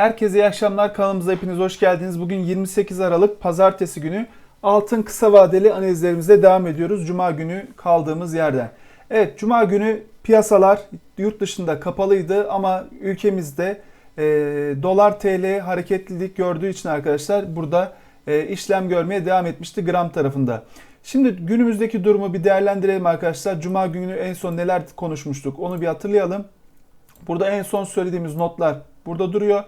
Herkese iyi akşamlar. Kanalımıza hepiniz hoş geldiniz. Bugün 28 Aralık Pazartesi günü altın kısa vadeli analizlerimize devam ediyoruz. Cuma günü kaldığımız yerden. Evet Cuma günü piyasalar yurt dışında kapalıydı ama ülkemizde e, dolar TL hareketlilik gördüğü için arkadaşlar burada e, işlem görmeye devam etmişti gram tarafında. Şimdi günümüzdeki durumu bir değerlendirelim arkadaşlar. Cuma günü en son neler konuşmuştuk onu bir hatırlayalım. Burada en son söylediğimiz notlar burada duruyor.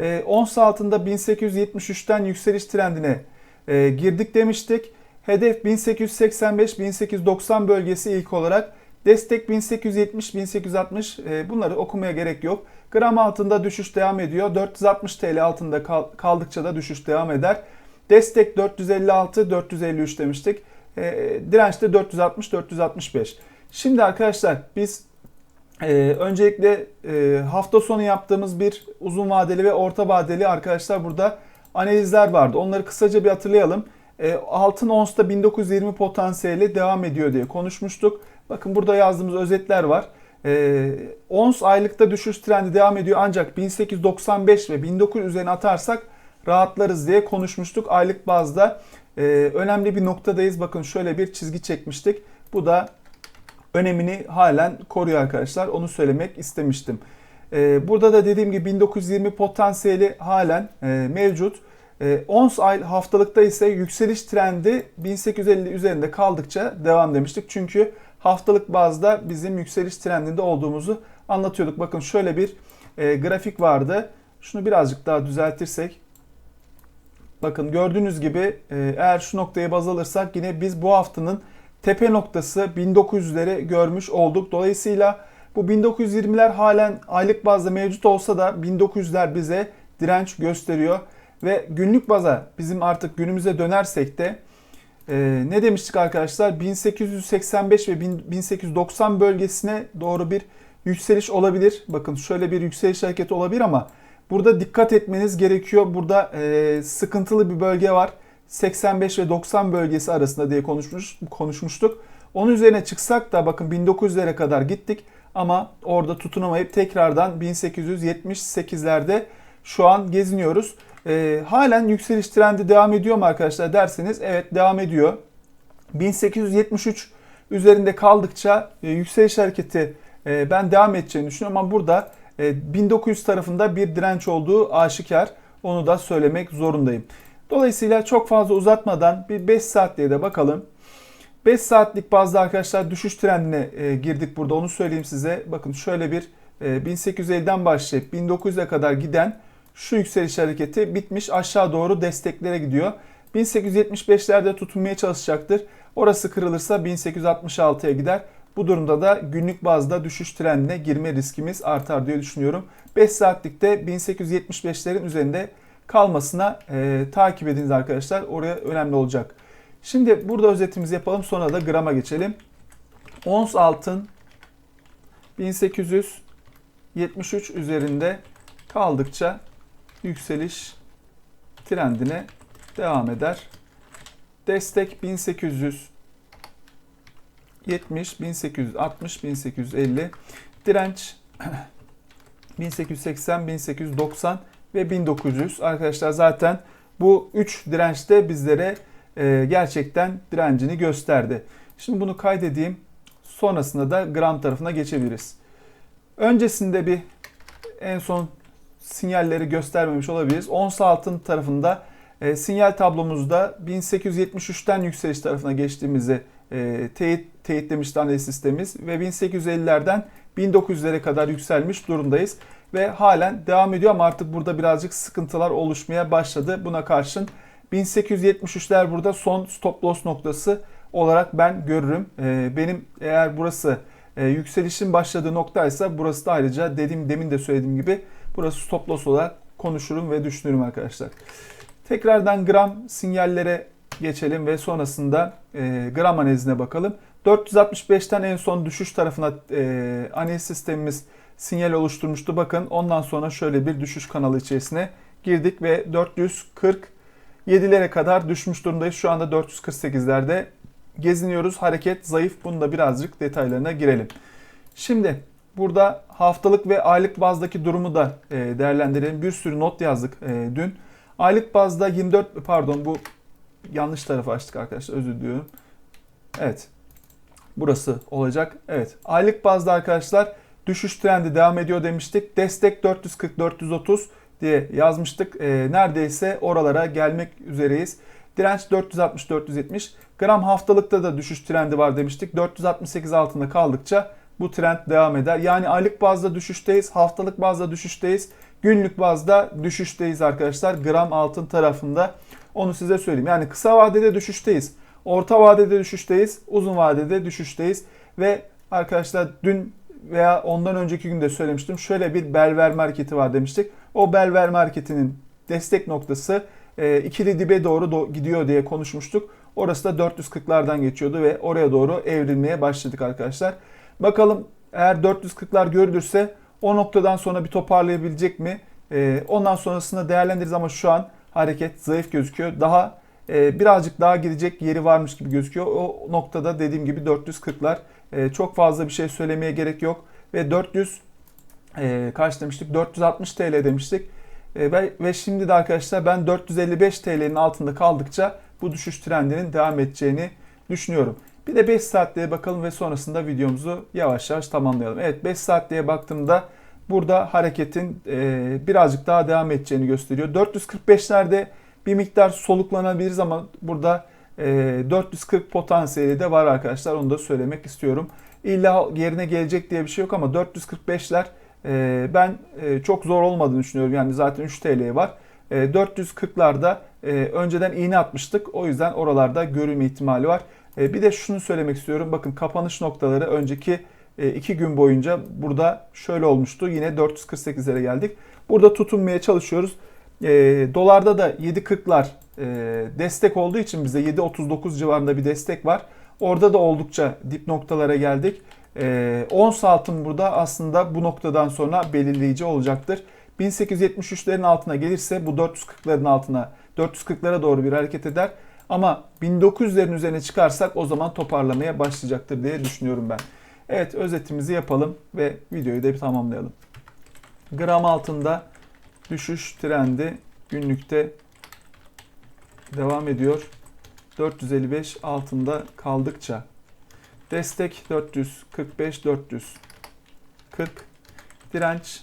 E, ons altında 1873'ten yükseliş trendine e, girdik demiştik. Hedef 1885-1890 bölgesi ilk olarak. Destek 1870-1860 e, bunları okumaya gerek yok. Gram altında düşüş devam ediyor. 460 TL altında kal, kaldıkça da düşüş devam eder. Destek 456-453 demiştik. E, direnç de 460-465. Şimdi arkadaşlar biz ee, öncelikle e, hafta sonu yaptığımız bir uzun vadeli ve orta vadeli arkadaşlar burada analizler vardı. Onları kısaca bir hatırlayalım. E, altın onsta 1920 potansiyeli devam ediyor diye konuşmuştuk. Bakın burada yazdığımız özetler var. E, ons aylıkta düşüş trendi devam ediyor ancak 1895 ve 1900 üzerine atarsak rahatlarız diye konuşmuştuk. Aylık bazda e, önemli bir noktadayız. Bakın şöyle bir çizgi çekmiştik. Bu da önemini halen koruyor arkadaşlar. Onu söylemek istemiştim. Ee, burada da dediğim gibi 1920 potansiyeli halen e, mevcut. E, ons ay haftalıkta ise yükseliş trendi 1850 üzerinde kaldıkça devam demiştik. Çünkü haftalık bazda bizim yükseliş trendinde olduğumuzu anlatıyorduk. Bakın şöyle bir e, grafik vardı. Şunu birazcık daha düzeltirsek. Bakın gördüğünüz gibi eğer şu noktayı baz alırsak yine biz bu haftanın tepe noktası 1900'leri görmüş olduk. Dolayısıyla bu 1920'ler halen aylık bazda mevcut olsa da 1900'ler bize direnç gösteriyor. Ve günlük baza bizim artık günümüze dönersek de e, ne demiştik arkadaşlar? 1885 ve 1890 bölgesine doğru bir yükseliş olabilir. Bakın şöyle bir yükseliş hareketi olabilir ama burada dikkat etmeniz gerekiyor. Burada e, sıkıntılı bir bölge var. 85 ve 90 bölgesi arasında diye konuşmuş, konuşmuştuk. Onun üzerine çıksak da bakın 1900'lere kadar gittik ama orada tutunamayıp tekrardan 1878'lerde şu an geziniyoruz. E, halen yükseliş trendi devam ediyor mu arkadaşlar derseniz evet devam ediyor. 1873 üzerinde kaldıkça e, yükseliş hareketi e, ben devam edeceğini düşünüyorum ama burada e, 1900 tarafında bir direnç olduğu aşikar. Onu da söylemek zorundayım. Dolayısıyla çok fazla uzatmadan bir 5 saatliğe de bakalım. 5 saatlik bazda arkadaşlar düşüş trendine e, girdik burada onu söyleyeyim size. Bakın şöyle bir e, 1850'den başlayıp 1900'e kadar giden şu yükseliş hareketi bitmiş aşağı doğru desteklere gidiyor. 1875'lerde tutunmaya çalışacaktır. Orası kırılırsa 1866'ya gider. Bu durumda da günlük bazda düşüş trendine girme riskimiz artar diye düşünüyorum. 5 saatlikte 1875'lerin üzerinde kalmasına e, takip ediniz arkadaşlar. Oraya önemli olacak. Şimdi burada özetimizi yapalım sonra da grama geçelim. Ons altın 1873 üzerinde kaldıkça yükseliş trendine devam eder. Destek 1870, 1860, 1850. Direnç 1880, 1890 ve 1900. Arkadaşlar zaten bu 3 dirençte bizlere e, gerçekten direncini gösterdi. Şimdi bunu kaydedeyim. Sonrasında da gram tarafına geçebiliriz. Öncesinde bir en son sinyalleri göstermemiş olabiliriz. Ons altın tarafında e, sinyal tablomuzda 1873'ten yükseliş tarafına geçtiğimizi e, teyit, teyitlemişti analiz sistemimiz ve 1850'lerden 1900'lere kadar yükselmiş durumdayız ve halen devam ediyor ama artık burada birazcık sıkıntılar oluşmaya başladı. Buna karşın 1873'ler burada son stop loss noktası olarak ben görürüm. Ee, benim eğer burası e, yükselişin başladığı noktaysa burası da ayrıca dediğim demin de söylediğim gibi burası stop loss olarak konuşurum ve düşünürüm arkadaşlar. Tekrardan gram sinyallere geçelim ve sonrasında e, gram analizine bakalım. 465'ten en son düşüş tarafına e, analiz sistemimiz sinyal oluşturmuştu. Bakın ondan sonra şöyle bir düşüş kanalı içerisine girdik ve 447'lere kadar düşmüş durumdayız. Şu anda 448'lerde geziniyoruz. Hareket zayıf. Bunu da birazcık detaylarına girelim. Şimdi burada haftalık ve aylık bazdaki durumu da e, değerlendirelim. Bir sürü not yazdık e, dün. Aylık bazda 24 pardon bu yanlış tarafı açtık arkadaşlar özür diliyorum. Evet. Burası olacak. Evet. Aylık bazda arkadaşlar düşüş trendi devam ediyor demiştik. Destek 440-430 diye yazmıştık. E, neredeyse oralara gelmek üzereyiz. Direnç 460-470. Gram haftalıkta da düşüş trendi var demiştik. 468 altında kaldıkça bu trend devam eder. Yani aylık bazda düşüşteyiz, haftalık bazda düşüşteyiz, günlük bazda düşüşteyiz arkadaşlar. Gram altın tarafında onu size söyleyeyim. Yani kısa vadede düşüşteyiz, orta vadede düşüşteyiz, uzun vadede düşüşteyiz ve arkadaşlar dün veya ondan önceki günde söylemiştim. Şöyle bir belver marketi var demiştik. O belver marketinin destek noktası e, ikili dibe doğru do- gidiyor diye konuşmuştuk. Orası da 440'lardan geçiyordu ve oraya doğru evrilmeye başladık arkadaşlar. Bakalım eğer 440'lar görülürse o noktadan sonra bir toparlayabilecek mi? E, ondan sonrasında değerlendiririz ama şu an hareket zayıf gözüküyor. Daha e, birazcık daha gidecek yeri varmış gibi gözüküyor. O noktada dediğim gibi 440'lar e, çok fazla bir şey söylemeye gerek yok ve 400 e, kaç demiştik? 460 TL demiştik. E, ve, ve şimdi de arkadaşlar ben 455 TL'nin altında kaldıkça bu düşüş trendinin devam edeceğini düşünüyorum. Bir de 5 saatliğe bakalım ve sonrasında videomuzu yavaş yavaş tamamlayalım. Evet 5 saatliğe baktığımda burada hareketin e, birazcık daha devam edeceğini gösteriyor. 445'lerde bir miktar soluklanabiliriz ama burada 440 potansiyeli de var arkadaşlar. Onu da söylemek istiyorum. İlla yerine gelecek diye bir şey yok ama 445'ler e, ben e, çok zor olmadığını düşünüyorum. Yani zaten 3 TL var. E, 440'larda e, önceden iğne atmıştık. O yüzden oralarda görülme ihtimali var. Bir de şunu söylemek istiyorum. Bakın kapanış noktaları önceki 2 gün boyunca burada şöyle olmuştu. Yine 448'lere geldik. Burada tutunmaya çalışıyoruz. Dolarda da 7.40'lar e, destek olduğu için bize 7.39 civarında bir destek var. Orada da oldukça dip noktalara geldik. E, ons altın burada aslında bu noktadan sonra belirleyici olacaktır. 1873'lerin altına gelirse bu 440'ların altına 440'lara doğru bir hareket eder. Ama 1900'lerin üzerine çıkarsak o zaman toparlamaya başlayacaktır diye düşünüyorum ben. Evet özetimizi yapalım ve videoyu da bir tamamlayalım. Gram altında düşüş trendi günlükte devam ediyor. 455 altında kaldıkça destek 445 440 direnç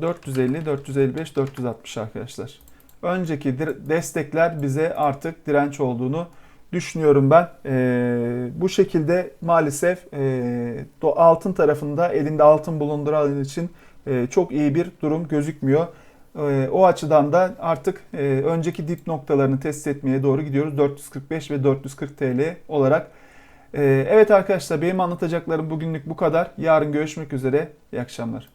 450 455 460 arkadaşlar. Önceki destekler bize artık direnç olduğunu düşünüyorum ben. Ee, bu şekilde maalesef e, altın tarafında elinde altın bulunduran için e, çok iyi bir durum gözükmüyor. E, o açıdan da artık e, önceki dip noktalarını test etmeye doğru gidiyoruz. 445 ve 440 TL olarak. E, evet arkadaşlar benim anlatacaklarım bugünlük bu kadar. Yarın görüşmek üzere. İyi akşamlar.